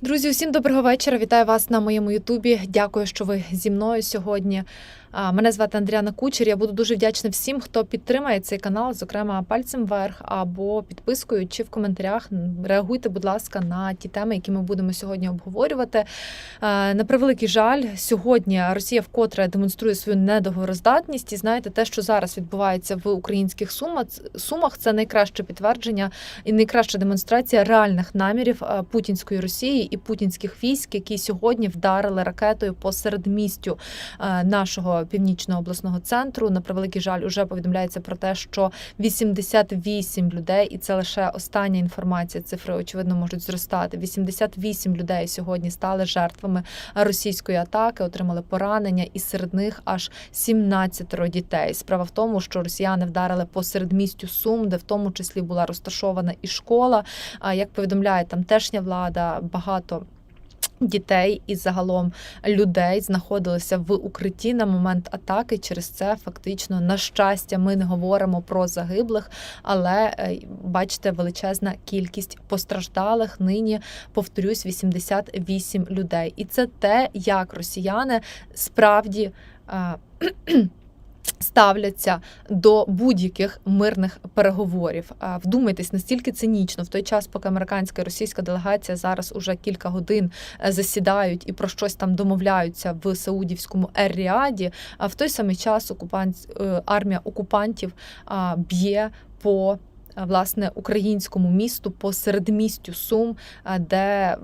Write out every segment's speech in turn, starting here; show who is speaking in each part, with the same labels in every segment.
Speaker 1: Друзі, усім доброго вечора. Вітаю вас на моєму Ютубі. Дякую, що ви зі мною сьогодні. Мене звати Андріана Кучер. Я буду дуже вдячна всім, хто підтримає цей канал, зокрема пальцем вверх або підпискою чи в коментарях. Реагуйте, будь ласка, на ті теми, які ми будемо сьогодні обговорювати. На превеликий жаль, сьогодні Росія вкотре демонструє свою недоговороздатність. І знаєте, те, що зараз відбувається в українських сумах, це найкраще підтвердження і найкраща демонстрація реальних намірів путінської Росії і путінських військ, які сьогодні вдарили ракетою по середмістю а, північного обласного центру. На превеликий жаль, уже повідомляється про те, що 88 людей, і це лише остання інформація. Цифри очевидно можуть зростати. 88 людей сьогодні стали жертвами російської атаки, отримали поранення, і серед них аж 17 дітей. Справа в тому, що росіяни вдарили по середмістю Сум, де в тому числі була розташована і школа. Як повідомляє тамтешня влада, багато. Дітей і загалом людей знаходилися в укритті на момент атаки. Через це фактично, на щастя, ми не говоримо про загиблих, але е, бачите, величезна кількість постраждалих. Нині повторюсь, 88 людей. І це те, як росіяни справді. Ставляться до будь-яких мирних переговорів. Вдумайтесь, настільки цинічно в той час, поки американська і російська делегація зараз уже кілька годин е, засідають і про щось там домовляються в Саудівському ер-Ріаді, в той самий час окупант е, армія окупантів б'є по власне українському місту по середмістю Сум, е, де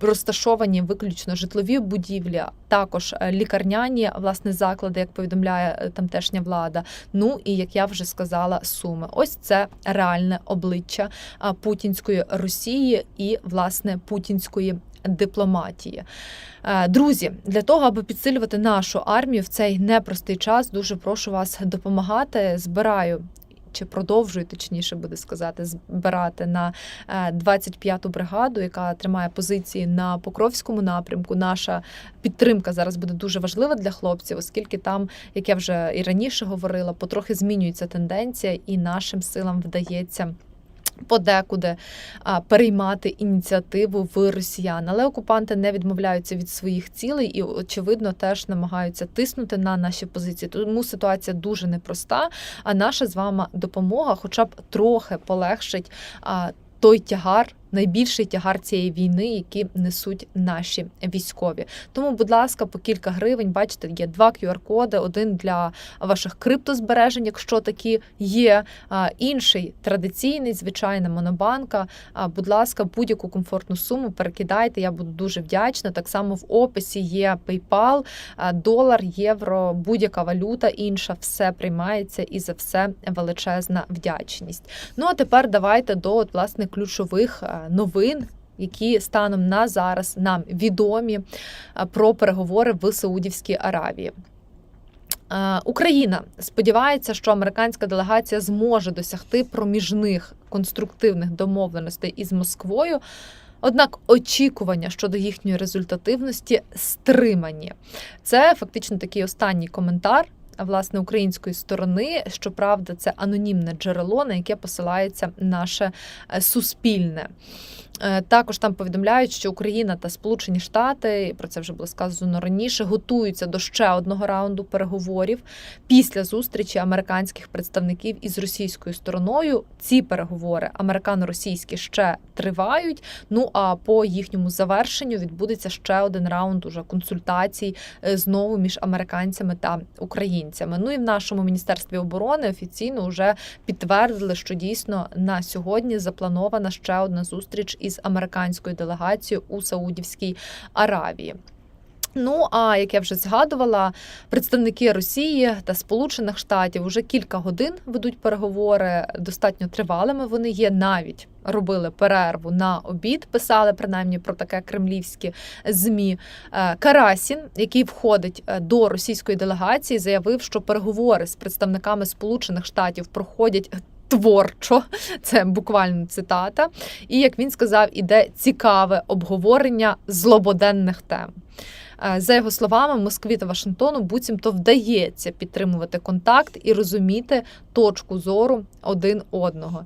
Speaker 1: розташовані виключно житлові будівлі, також е, лікарняні власне заклади, як повідомляє е, тамтешня влада. Ну і як я вже сказала, суми. Ось це реальне обличчя путінської Росії і власне путінської. Дипломатії, Е, друзі, для того, аби підсилювати нашу армію в цей непростий час, дуже прошу вас допомагати. Збираю чи продовжую, точніше буде сказати, збирати на е, 25-ту бригаду, яка тримає позиції на Покровському напрямку. Наша підтримка зараз буде дуже важлива для хлопців, оскільки там, як я вже і раніше говорила, потрохи змінюється тенденція, і нашим силам вдається. Подекуди а, переймати ініціативу в росіян, але окупанти не відмовляються від своїх цілей і, очевидно, теж намагаються тиснути на наші позиції. Тому ситуація дуже непроста. А наша з вами допомога, хоча б трохи полегшить а, той тягар. Найбільший тягар цієї війни, які несуть наші військові. Тому, будь ласка, по кілька гривень, бачите, є два QR-коди: один для ваших криптозбережень, якщо такі є. Інший традиційний, звичайна монобанка. Будь ласка, будь-яку комфортну суму перекидайте. Я буду дуже вдячна. Так само в описі є PayPal, долар, євро, будь-яка валюта інша, все приймається і за все величезна вдячність. Ну а тепер давайте до от, власне ключових новин. Які станом на зараз нам відомі про переговори в Саудівській Аравії. Україна сподівається, що американська делегація зможе досягти проміжних конструктивних домовленостей із Москвою. Однак очікування щодо їхньої результативності стримані. Це фактично такий останній коментар. Власне, української сторони, щоправда, це анонімне джерело, на яке посилається наше суспільне. Е, також там повідомляють, що Україна та Сполучені Штати, про це вже було сказано раніше, готуються до ще одного раунду переговорів після зустрічі американських представників із російською стороною. Ці переговори американо-російські ще тривають. Ну а по їхньому завершенню відбудеться ще один раунд уже консультацій е, знову між американцями та українцями. Ну і в нашому міністерстві оборони офіційно вже підтвердили, що дійсно на сьогодні запланована ще одна зустріч із із американською делегацією у Саудівській Аравії. Ну а як я вже згадувала, представники Росії та Сполучених Штатів вже кілька годин ведуть переговори. Достатньо тривалими вони є навіть. Робили перерву на обід, писали принаймні про таке кремлівські змі. Е, Карасін, який входить е, до російської делегації, заявив, що переговори з представниками Сполучених Штатів проходять творчо, це буквально цитата. І як він сказав, іде цікаве обговорення злободенних тем. Е, За його словами, Москві та Вашингтону буцімто вдається підтримувати контакт і розуміти точку зору один одного.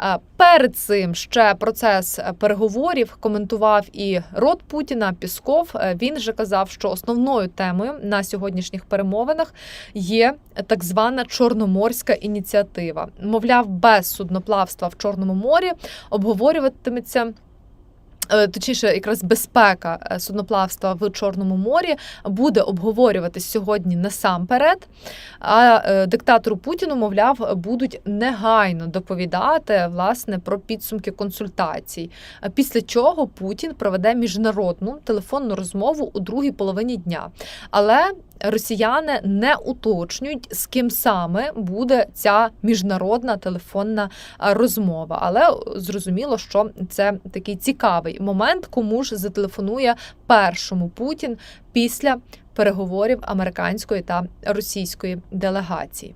Speaker 1: Е, Перед цим ще процес переговорів коментував і рот Путіна Пісков. Е, Він же казав, що основною темою на сьогоднішніх перемовинах є так звана Чорноморська ініціатива. Мовляв, без судноплавства в Чорному морі обговорюватиметься. Е, Точніше, якраз безпека е, судноплавства в Чорному морі буде обговорюватись сьогодні насамперед. А е, диктатору Путіну, мовляв, будуть негайно доповідати власне про підсумки консультацій. Після чого Путін проведе міжнародну телефонну розмову у другій половині дня. Але росіяни не уточнюють, з ким саме буде ця міжнародна телефонна розмова. Але зрозуміло, що це такий цікавий момент, кому ж зателефонує першому Путін після переговорів американської та російської делегації.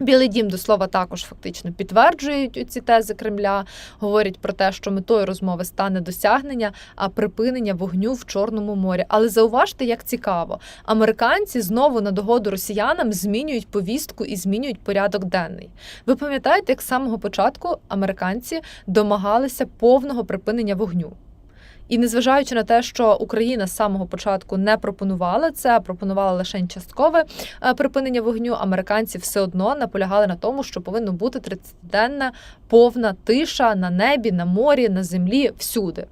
Speaker 1: Білий дім до слова також фактично підтверджують ці тези Кремля. Говорять про те, що метою розмови стане досягнення а припинення вогню в Чорному морі. Але зауважте, як цікаво, американці знову на догоду росіянам змінюють повістку і змінюють порядок денний. Ви пам'ятаєте, як з самого початку американці домагалися повного припинення вогню? І незважаючи на те, що Україна з самого початку не пропонувала це, а пропонувала лише часткове е, припинення вогню, американці все одно наполягали на тому, що повинно бути 30-денна повна тиша на небі, на морі, на землі, всюди.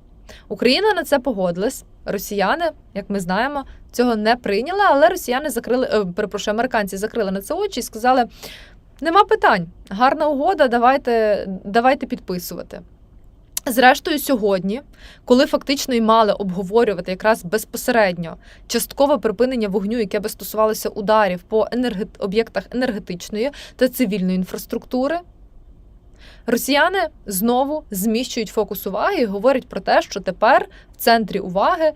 Speaker 1: Україна на це погодилась. Росіяни, як ми знаємо, цього не прийняли, але росіяни закрили, е, перепрошую, американці закрили на це очі і сказали: нема питань, гарна угода, давайте, давайте підписувати. Зрештою, сьогодні, коли фактично і мали обговорювати якраз безпосередньо часткове припинення вогню, яке би стосувалося ударів по енерге... об'єктах енергетичної та цивільної інфраструктури, росіяни знову зміщують фокус уваги і говорять про те, що тепер в центрі уваги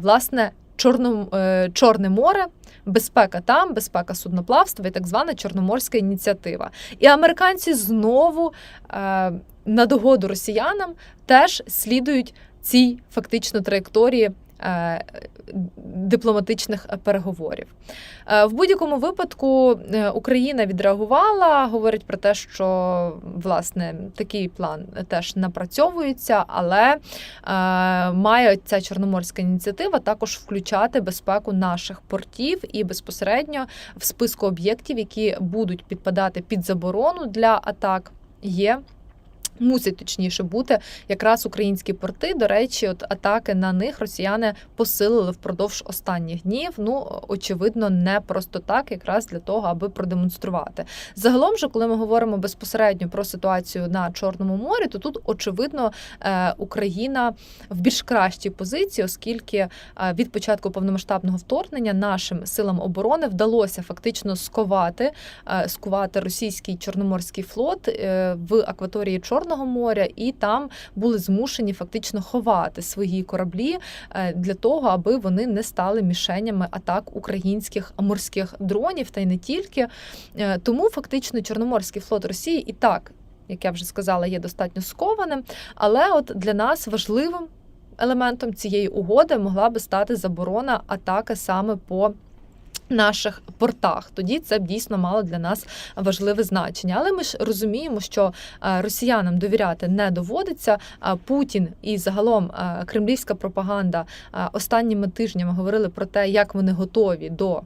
Speaker 1: власне Чорно... е, Чорне море, безпека там, безпека судноплавства і так звана Чорноморська ініціатива. І американці знову е, на догоду росіянам теж слідують цій фактично траєкторії. е, Дипломатичних переговорів Е, в будь-якому випадку е, Україна відреагувала, говорить про те, що власне такий план теж напрацьовується, але має ця чорноморська ініціатива також включати безпеку наших портів і безпосередньо в списку об'єктів, які будуть підпадати під заборону для атак, є. Мусять точніше бути якраз українські порти. До речі, от атаки на них росіяни посилили впродовж останніх днів. Ну очевидно, не просто так, якраз для того, аби продемонструвати. Загалом, же, коли ми говоримо безпосередньо про ситуацію на Чорному морі, то тут очевидно е, Україна в більш кращій позиції, оскільки е, від початку повномасштабного вторгнення нашим силам оборони вдалося фактично сковати е, скувати російський чорноморський флот в акваторії Чорного моря, і там були змушені фактично ховати свої кораблі е, для того, аби вони не стали мішенями атак українських морських дронів, та й не тільки. Е, Тому фактично Чорноморський флот Росії і так, як я вже сказала, є достатньо скованим. Але от для нас важливим елементом цієї угоди могла би стати заборона атаки саме по наших портах. Тоді це б дійсно мало для нас важливе значення. Але ми ж розуміємо, що е, росіянам довіряти не доводиться. Путін і загалом е, кремлівська пропаганда е, останніми тижнями говорили про те, як вони готові до.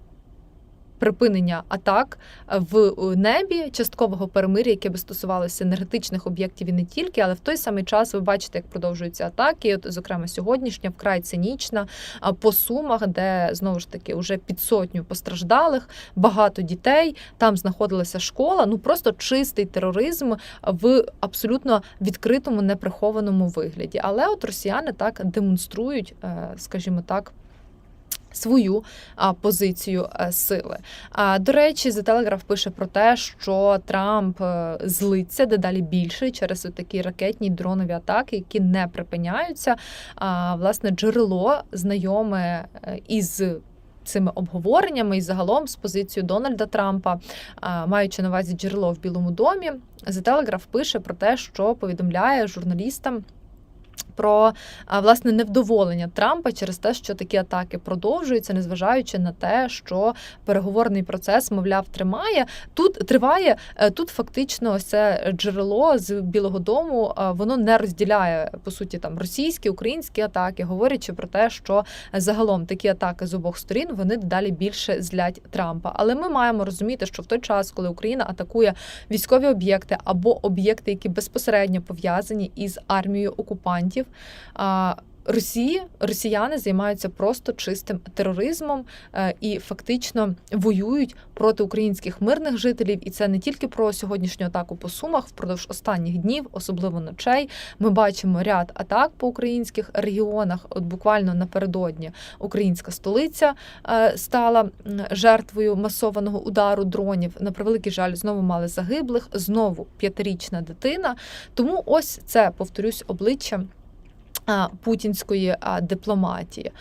Speaker 1: Припинення атак в небі часткового перемир'я, яке би стосувалося енергетичних об'єктів і не тільки, але в той самий час ви бачите, як продовжуються атаки. От, зокрема, сьогоднішня вкрай цинічна по сумах, де знову ж таки вже під сотню постраждалих, багато дітей. Там знаходилася школа. Ну просто чистий тероризм в абсолютно відкритому, неприхованому вигляді. Але от росіяни так демонструють, е, скажімо так свою а, позицію а, сили. А, до речі, The Telegraph пише про те, що Трамп е, злиться дедалі більше через такі ракетні дронові атаки, які не припиняються. А, власне, джерело знайоме е, із. Цими обговореннями і загалом з позицією Дональда Трампа, маючи на увазі джерело в Білому домі, The Telegraph пише про те, що повідомляє журналістам Про власне невдоволення Трампа через те, що такі атаки продовжуються, незважаючи на те, що переговорний процес, мовляв, тримає. Тут триває е, тут фактично ось це джерело з Білого Дому. Воно не розділяє по суті там російські, українські атаки, говорячи про те, що загалом такі атаки з обох сторін вони далі більше злять Трампа. Але ми маємо розуміти, що в той час, коли Україна атакує військові об'єкти або об'єкти, які безпосередньо пов'язані із армією окупантів. А, Росії росіяни займаються просто чистим тероризмом е, і фактично воюють проти українських мирних жителів. І це не тільки про сьогоднішню атаку по сумах впродовж останніх днів, особливо ночей. Ми бачимо ряд атак по українських регіонах. От буквально напередодні українська столиця е, стала жертвою масованого удару дронів. На превеликий жаль, знову мали загиблих, знову п'ятирічна дитина. Тому ось це повторюсь обличчя путінської дипломатії.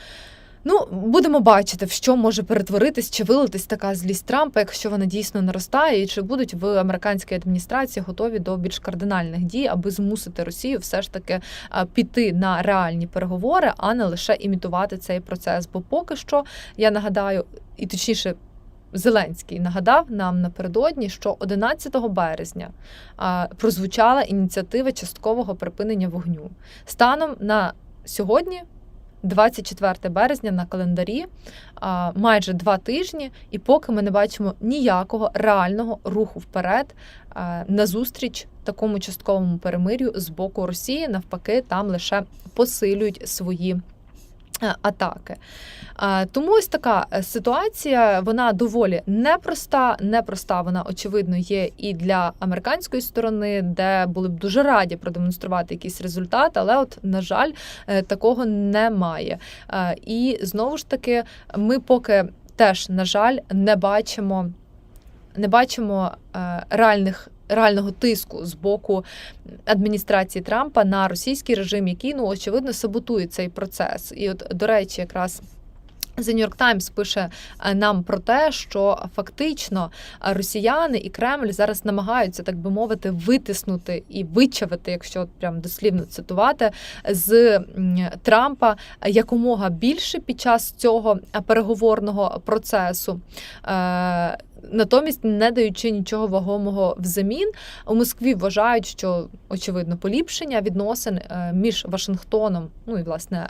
Speaker 1: Ну, будемо бачити, в що може перетворитись чи вилитись така злість Трампа, якщо вона дійсно наростає, і чи будуть в американській адміністрації готові до більш кардинальних дій, аби змусити Росію все ж таки піти на реальні переговори, а не лише імітувати цей процес. Бо поки що я нагадаю, і точніше. Зеленський нагадав нам напередодні, що 11 березня прозвучала ініціатива часткового припинення вогню. Станом на сьогодні, 24 березня, на календарі, майже два тижні, і поки ми не бачимо ніякого реального руху вперед назустріч такому частковому перемир'ю з боку Росії, навпаки, там лише посилюють свої. Е, Атаки. Тому ось така е, ситуація, вона доволі непроста. Непроста вона, очевидно, є і для американської сторони, де були б дуже раді продемонструвати якийсь результат, але, от, на жаль, е, такого немає. І знову ж таки, ми поки теж, на жаль, не бачимо, не бачимо е, реальних. Реального тиску з боку адміністрації Трампа на російський режим, який ну очевидно саботує цей процес. І от до речі, якраз. The New York Times пише е, нам про те, що фактично е, росіяни і Кремль зараз намагаються, так би мовити, витиснути і вичавити, якщо прям дослівно цитувати, з Трампа якомога більше під час цього е, переговорного процесу. Натомість, не даючи нічого вагомого взамін, у Москві вважають, що очевидно поліпшення відносин е, між Вашингтоном, ну і власне.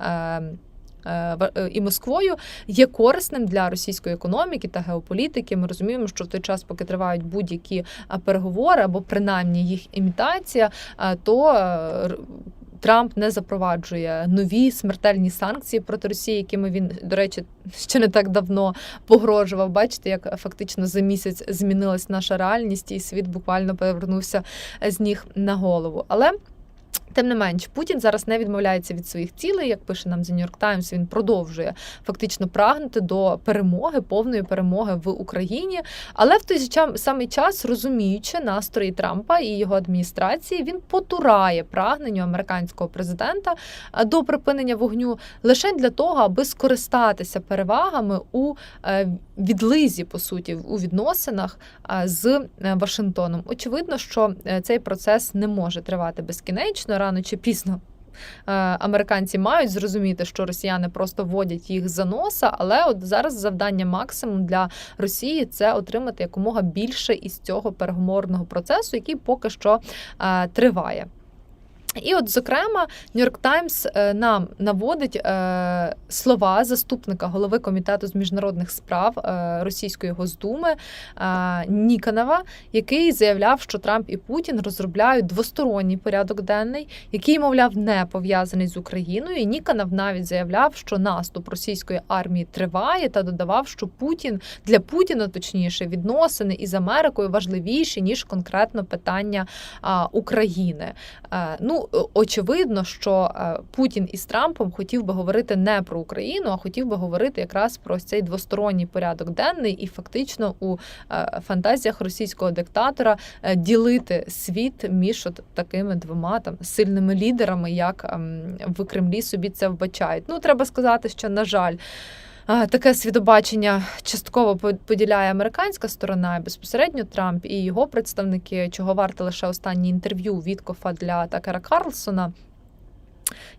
Speaker 1: е, е, І Москвою є корисним для російської економіки та геополітики. Ми розуміємо, що в той час, поки тривають будь-які переговори або принаймні їх імітація, то Трамп не запроваджує нові смертельні санкції проти Росії, якими він, до речі, ще не так давно погрожував. Бачите, як фактично за місяць змінилась наша реальність, і світ буквально повернувся з ніг на голову. Але Тим не менш, Путін зараз не відмовляється від своїх цілей, як пише нам The New York Times, Він продовжує фактично прагнути до перемоги, повної перемоги в Україні. Але в той самий час, розуміючи настрої Трампа і його адміністрації, він потурає прагненню американського президента до припинення вогню лише для того, аби скористатися перевагами у е, відлизі, по суті, у відносинах з е, Вашингтоном. Очевидно, що е, цей процес не може тривати безкінечно, рано чи пізно. е, Американці мають зрозуміти, що росіяни просто водять їх за носа, але от зараз завдання максимум для Росії це отримати якомога більше із цього переговорного процесу, який поки що е, триває. І, от, зокрема, York Times е, нам наводить е, слова заступника голови комітету з міжнародних справ е, російської госдуми е, Ніканова, який заявляв, що Трамп і Путін розробляють двосторонній порядок денний, який, мовляв, не пов'язаний з Україною. І Ніканов навіть заявляв, що наступ російської армії триває, та додавав, що Путін для Путіна, точніше, відносини із Америкою важливіші ніж конкретно питання а, України. Е, Ну, е, очевидно, що е, Путін із Трампом хотів би говорити не про Україну, а хотів би говорити якраз про цей двосторонній порядок денний і фактично у е, фантазіях російського диктатора ділити світ між от такими двома там сильними лідерами, як ем, в Кремлі собі це вбачають. Ну, треба сказати, що на жаль. Таке свідобачення частково по- поділяє американська сторона, безпосередньо Трамп і його представники, чого варте лише останнє інтерв'ю Віткофа для Такера Карлсона.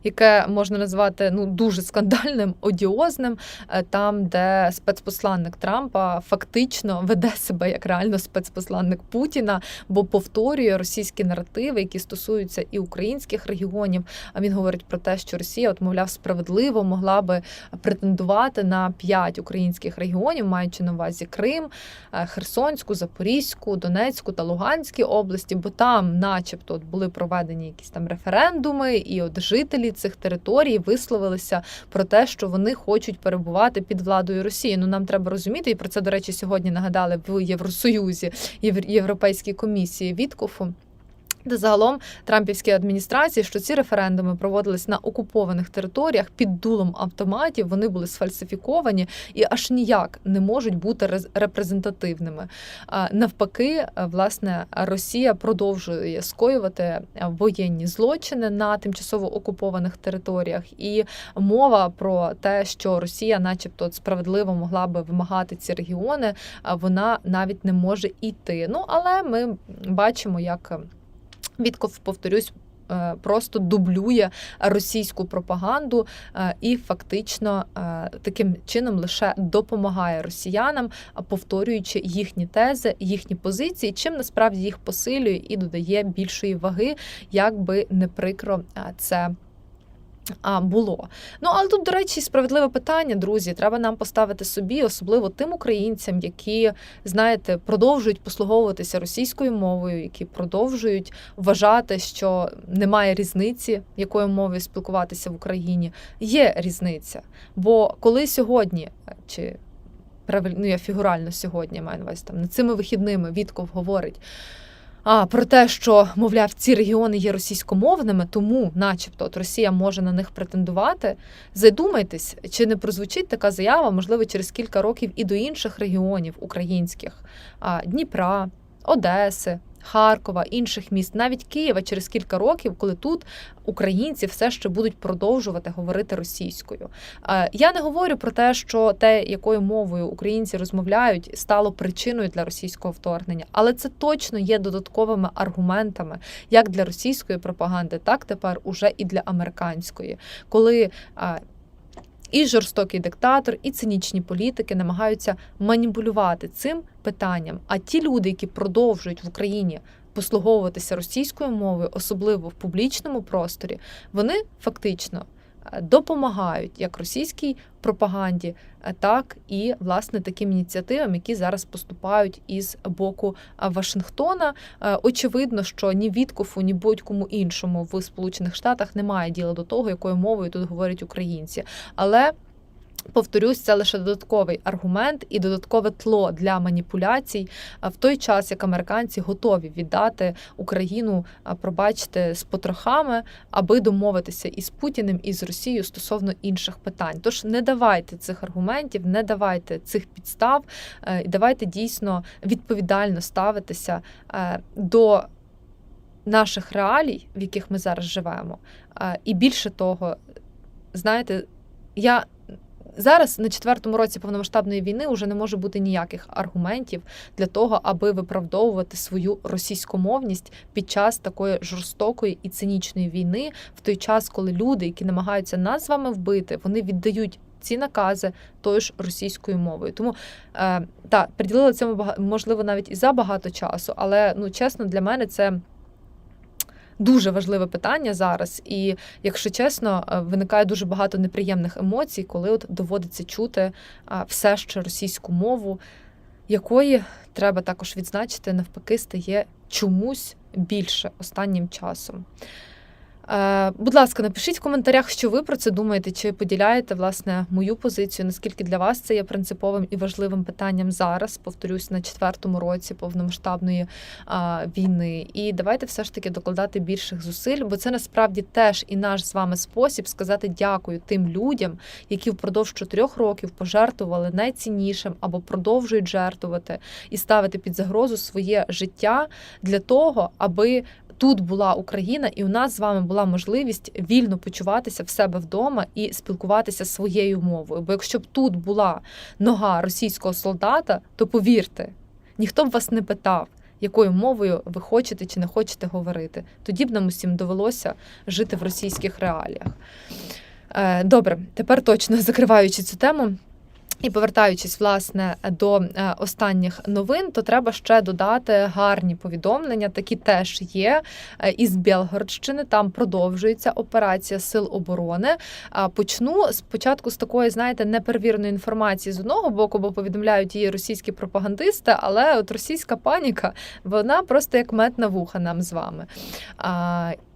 Speaker 1: Яке можна назвати ну дуже скандальним, одіозним, е, там, де спецпосланник Трампа фактично веде себе як реально спецпосланник Путіна, бо повторює російські наративи, які стосуються і українських регіонів. А він говорить про те, що Росія, от мовляв, справедливо могла би претендувати на п'ять українських регіонів, маючи на увазі Крим, е, Херсонську, Запорізьку, Донецьку та Луганські області, бо там, начебто, от були проведені якісь там референдуми, і от жителі цих територій висловилися про те, що вони хочуть перебувати під владою Росії. Ну нам треба розуміти, і про це, до речі, сьогодні нагадали в Євросоюзі Євр- Європейській комісії Віткофу. Де загалом Трампівській адміністрації, що ці референдуми проводились на окупованих територіях під дулом автоматів, вони були сфальсифіковані і аж ніяк не можуть бути рез- репрезентативними. Навпаки, власне, Росія продовжує скоювати воєнні злочини на тимчасово окупованих територіях, і мова про те, що Росія, начебто, справедливо могла би вимагати ці регіони, вона навіть не може йти. Ну але ми бачимо, як Вітков, повторюсь. е, Просто дублює російську пропаганду е, і фактично е, таким чином лише допомагає росіянам, повторюючи їхні тези, їхні позиції, чим насправді їх посилює і додає більшої ваги, як би не прикро це. А було. Ну але тут, до речі, справедливе питання, друзі. Треба нам поставити собі, особливо тим українцям, які, знаєте, продовжують послуговуватися російською мовою, які продовжують вважати, що немає різниці, якою мовою спілкуватися в Україні. Є різниця. Бо коли сьогодні чи ну, я фігурально сьогодні маю на увазі, там над цими вихідними Вітков говорить. А про те, що мовляв, ці регіони є російськомовними, тому, начебто, от Росія може на них претендувати. Задумайтесь, чи не прозвучить така заява, можливо, через кілька років і до інших регіонів українських Дніпра, Одеси, Харкова, інших міст, навіть Києва через кілька років, коли тут українці все ще будуть продовжувати говорити російською. Е, Я не говорю про те, що те, якою мовою українці розмовляють, стало причиною для російського вторгнення, але це точно є додатковими аргументами як для російської пропаганди, так тепер уже і для американської, коли е, і жорстокий диктатор, і цинічні політики намагаються маніпулювати цим питанням. А ті люди, які продовжують в Україні послуговуватися російською мовою, особливо в публічному просторі, вони фактично допомагають як російській пропаганді, е, так і власне таким ініціативам, які зараз поступають із боку е, Вашингтона. Е, Очевидно, що ні Віткофу, ні будь-кому іншому в Сполучених Штатах немає діла до того, якою мовою тут говорять українці. Але Повторюсь, це лише додатковий аргумент і додаткове тло для маніпуляцій в той час, як американці готові віддати Україну, пробачте, з потрохами, аби домовитися із Путіним і з Росією стосовно інших питань. Тож не давайте цих аргументів, не давайте цих підстав, е, і давайте дійсно відповідально ставитися е, до наших реалій, в яких ми зараз живемо. Е, І більше того, знаєте, я зараз на четвертому році повномасштабної війни вже не може бути ніяких аргументів для того, аби виправдовувати свою російськомовність під час такої жорстокої і цинічної війни, в той час, коли люди, які намагаються нас з вами вбити, вони віддають. Ці накази тою ж російською мовою, тому е, так, приділила цьому можливо навіть і забагато часу, але ну чесно, для мене це дуже важливе питання зараз. І, якщо чесно, е, виникає дуже багато неприємних емоцій, коли от доводиться чути все ще російську мову, якої треба також відзначити, навпаки, стає чомусь більше останнім часом. Е, Будь ласка, напишіть в коментарях, що ви про це думаєте, чи поділяєте власне мою позицію, наскільки для вас це є принциповим і важливим питанням зараз, повторюсь, на четвертому році повномасштабної а, війни. І давайте все ж таки докладати більших зусиль, бо це насправді теж і наш з вами спосіб сказати дякую тим людям, які впродовж чотирьох років пожертвували найціннішим або продовжують жертвувати і ставити під загрозу своє життя для того, аби тут була Україна, і у нас з вами була можливість вільно почуватися в себе вдома і спілкуватися своєю мовою. Бо якщо б тут була нога російського солдата, то повірте, ніхто б вас не питав. якою мовою ви хочете чи не хочете говорити. Тоді б нам усім довелося жити в російських реаліях. Е, Добре, тепер точно закриваючи цю тему. І повертаючись власне до е, останніх новин, то треба ще додати гарні повідомлення. Такі теж є е, із Білгородщини. Там продовжується операція сил оборони. Почну спочатку з такої, знаєте, неперевіреної інформації з одного боку, бо повідомляють її російські пропагандисти, але от російська паніка вона просто як мед на вуха нам з вами.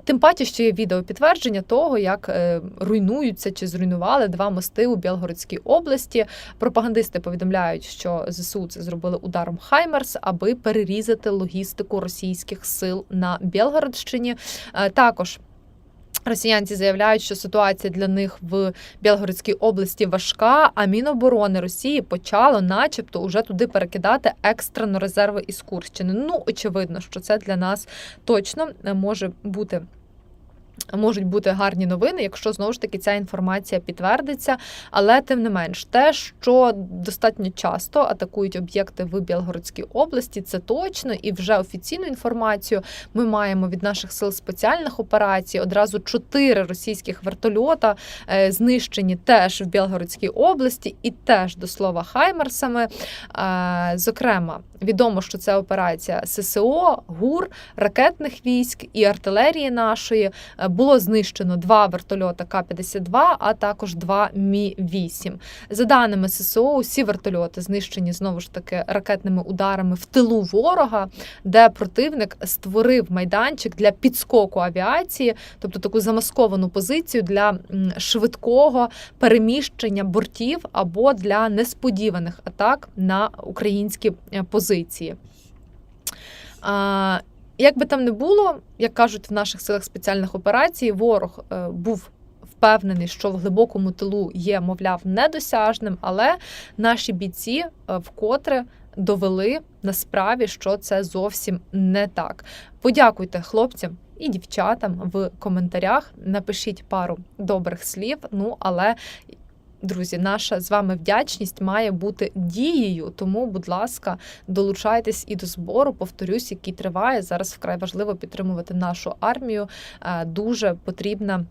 Speaker 1: Тим паче, що є відео підтвердження того, як е, руйнуються чи зруйнували два мости у Білгородській області. Пропагандисти повідомляють, що ЗСУ це зробили ударом Хаймерс, аби перерізати логістику російських сил на Білгородщині. Е, також. Росіянці заявляють, що ситуація для них в Білгородській області важка. А Міноборони Росії почало, начебто, уже туди перекидати екстрено резерви із Курщини. Ну очевидно, що це для нас точно може бути. Можуть бути гарні новини, якщо знову ж таки ця інформація підтвердиться. Але тим не менш, те, що достатньо часто атакують об'єкти в Білгородській області, це точно, і вже офіційну інформацію ми маємо від наших сил спеціальних операцій. Одразу чотири російських вертольота е, знищені теж в Білгородській області, і теж до слова Хаймерсами. Е, зокрема, відомо, що це операція ССО, ГУР, ракетних військ і артилерії нашої. Було знищено два вертольота К-52, а також два Мі-8. За даними ССО, усі вертольоти знищені знову ж таки ракетними ударами в тилу ворога, де противник створив майданчик для підскоку авіації, тобто таку замасковану позицію для швидкого переміщення бортів або для несподіваних атак на українські е, позиції. Як би там не було, як кажуть в наших силах спеціальних операцій, ворог е, був впевнений, що в глибокому тилу є, мовляв, недосяжним, але наші бійці е, вкотре довели на справі, що це зовсім не так. Подякуйте хлопцям. І дівчатам в коментарях напишіть пару добрих слів. Ну але Друзі, наша з вами вдячність має бути дією, тому, будь ласка, долучайтесь і до збору. Повторюсь, який триває зараз. Вкрай важливо підтримувати нашу армію. Е, дуже потрібна.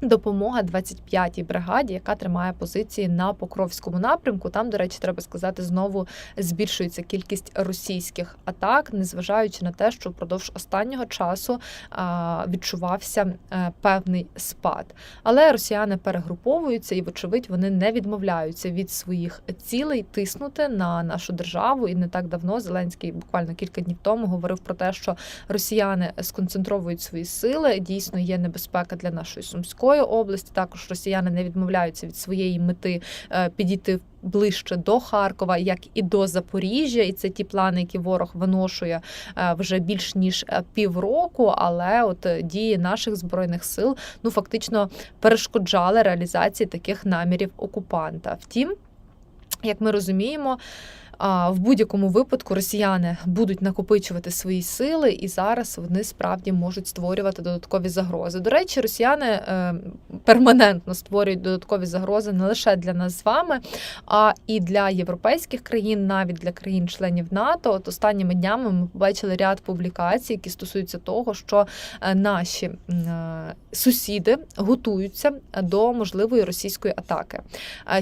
Speaker 1: Допомога 25-й бригаді, яка тримає позиції на Покровському напрямку. Там, до речі, треба сказати, знову збільшується кількість російських атак, незважаючи на те, що впродовж останнього часу відчувався е, певний спад. Але росіяни перегруповуються і, вочевидь, вони не відмовляються від своїх цілей тиснути на нашу державу. І не так давно Зеленський, буквально кілька днів тому, говорив про те, що росіяни сконцентровують свої сили. Дійсно, є небезпека для нашої сумської. Сумської області. Також росіяни не відмовляються від своєї мети е, підійти ближче до Харкова, як і до Запоріжжя. І це ті плани, які ворог виношує е, вже більш ніж е, півроку. Але от дії наших збройних сил ну фактично перешкоджали реалізації таких намірів окупанта. Втім, як ми розуміємо. В будь-якому випадку росіяни будуть накопичувати свої сили, і зараз вони справді можуть створювати додаткові загрози. До речі, росіяни е, перманентно створюють додаткові загрози не лише для нас з вами, а і для європейських країн, навіть для країн-членів НАТО. От останніми днями ми побачили ряд публікацій, які стосуються того, що е, наші е, сусіди готуються до можливої російської атаки.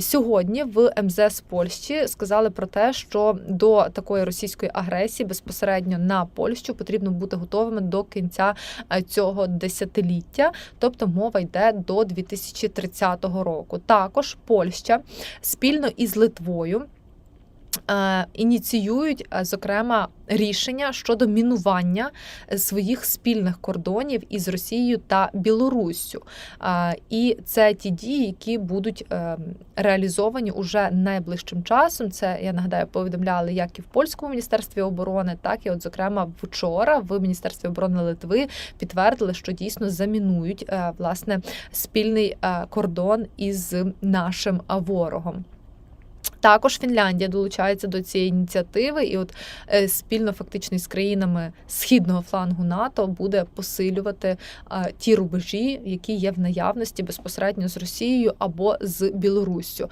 Speaker 1: Сьогодні в МЗС Польщі сказали про те, що до такої російської агресії безпосередньо на Польщу потрібно бути готовими до кінця е, цього десятиліття, тобто мова йде до 2030 року. Також Польща спільно із Литвою. Е, ініціюють е, зокрема рішення щодо мінування своїх спільних кордонів із Росією та Білоруссю. Е, і це ті дії, які будуть реалізовані уже найближчим часом. Це я нагадаю, повідомляли як і в польському міністерстві оборони, так і, от, зокрема, вчора в міністерстві оборони Литви підтвердили, що дійсно замінують власне спільний кордон із нашим ворогом. Також Фінляндія долучається до цієї ініціативи, і от е, спільно фактично з країнами східного флангу НАТО буде посилювати ті рубежі, які є в наявності безпосередньо з Росією або з Білоруссю.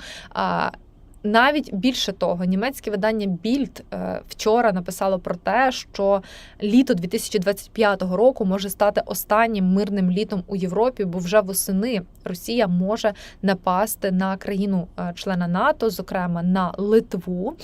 Speaker 1: Навіть більше того, німецьке видання Більд вчора написало про те, що літо 2025 року може стати останнім мирним літом у Європі, бо вже восени Росія може напасти на країну-члена НАТО, зокрема на Литву.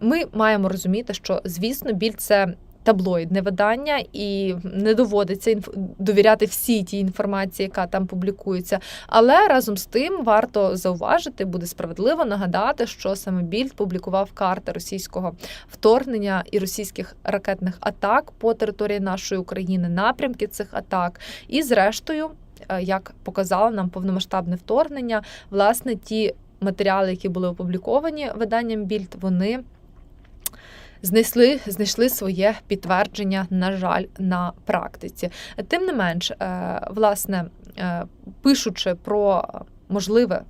Speaker 1: Ми маємо розуміти, що звісно біль це таблоїдне видання, і не доводиться довіряти всій тій інформації, яка там публікується. Але разом з тим варто зауважити, буде справедливо нагадати, що саме Більд публікував карти російського вторгнення і російських ракетних атак по території нашої України, напрямки цих атак, і зрештою. Е, як показало нам повномасштабне вторгнення, власне, ті матеріали, які були опубліковані виданням Більд, вони знайшли знайшли своє підтвердження, на жаль, на практиці. Тим не менш, е, власне, е, пишучи про можливе.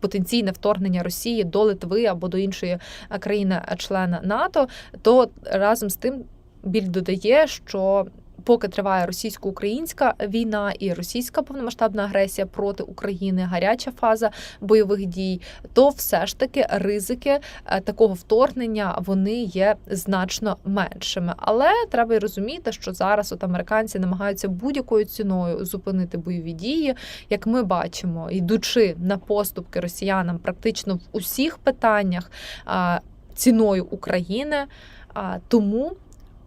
Speaker 1: Потенційне вторгнення Росії до Литви або до іншої країни-члена НАТО, то разом з тим біль додає, що поки триває російсько-українська війна і російська повномасштабна агресія проти України, гаряча фаза бойових дій, то все ж таки ризики е, такого вторгнення вони є значно меншими. Але треба й розуміти, що зараз от американці намагаються будь-якою ціною зупинити бойові дії, як ми бачимо, йдучи на поступки росіянам практично в усіх питаннях ціною України. Тому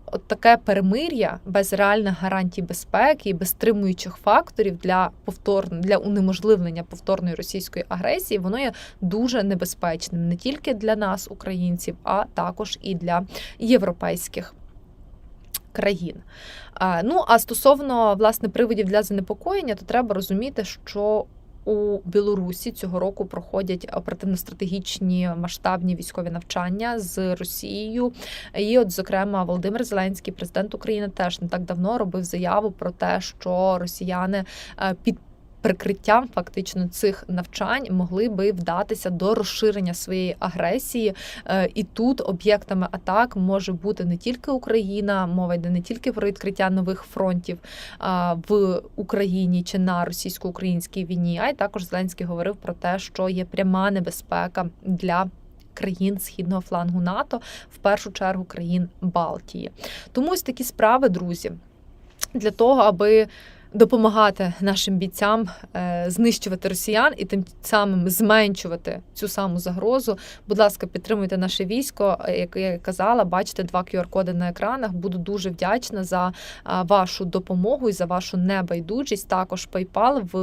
Speaker 1: от таке перемир'я без реальних гарантій безпеки і без стримуючих факторів для повторно для унеможливлення повторної російської агресії, воно є дуже небезпечним не тільки для нас, українців, а також і для європейських. Країн. Ну а стосовно власне приводів для занепокоєння, то треба розуміти, що у Білорусі цього року проходять оперативно-стратегічні масштабні військові навчання з Росією. І, от, зокрема, Володимир Зеленський, президент України, теж не так давно робив заяву про те, що росіяни е, під прикриттям фактично цих навчань могли би вдатися до розширення своєї агресії. Е, і тут об'єктами атак може бути не тільки Україна, мова йде не тільки про відкриття нових фронтів в Україні чи на російсько-українській війні, а й також Зеленський говорив про те, що є пряма небезпека для. Країн східного флангу НАТО, в першу чергу країн Балтії. Тому ось такі справи, друзі, для того, аби допомагати нашим бійцям е, знищувати росіян і тим самим зменшувати цю саму загрозу. Будь ласка, підтримуйте наше військо. Як я казала, бачите два QR-коди на екранах. Буду дуже вдячна за вашу допомогу і за вашу небайдужість. Також PayPal в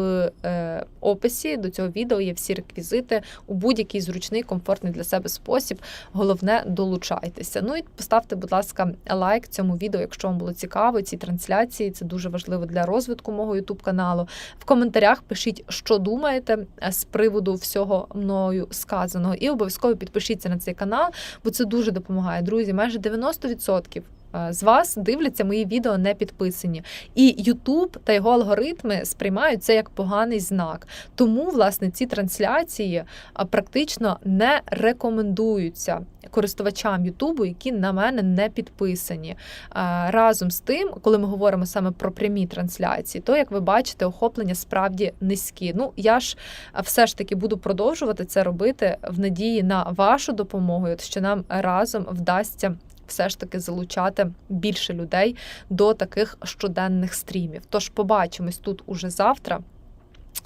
Speaker 1: е, описі до цього відео є всі реквізити у будь-який зручний, комфортний для себе спосіб. Головне, долучайтеся. Ну і поставте, будь ласка, лайк цьому відео, якщо вам було цікаво. Ці трансляції це дуже важливо для розвитку розвитку мого ютуб каналу. В коментарях пишіть, що думаєте е, з приводу всього мною сказаного. І обов'язково підпишіться на цей канал, бо це дуже допомагає. Друзі, майже 90% Е, з вас дивляться мої відео не підписані. І Ютуб та його алгоритми сприймають це як поганий знак. Тому, власне, ці трансляції е, практично не рекомендуються користувачам Ютубу, які на мене не підписані. Е, разом з тим, коли ми говоримо саме про прямі трансляції, то як ви бачите, охоплення справді низькі. Ну я ж все ж таки буду продовжувати це робити в надії на вашу допомогу, що нам разом вдасться все ж таки залучати більше людей до таких щоденних стрімів. Тож побачимось тут уже завтра.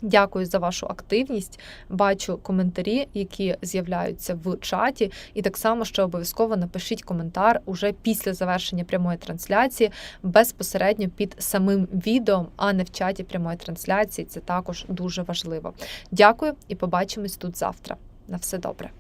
Speaker 1: Дякую за вашу активність. Бачу коментарі, які з'являються в чаті. І так само ще обов'язково напишіть коментар уже після завершення прямої трансляції, безпосередньо під самим відео, а не в чаті прямої трансляції. Це також дуже важливо. Дякую і побачимось тут завтра. На все добре.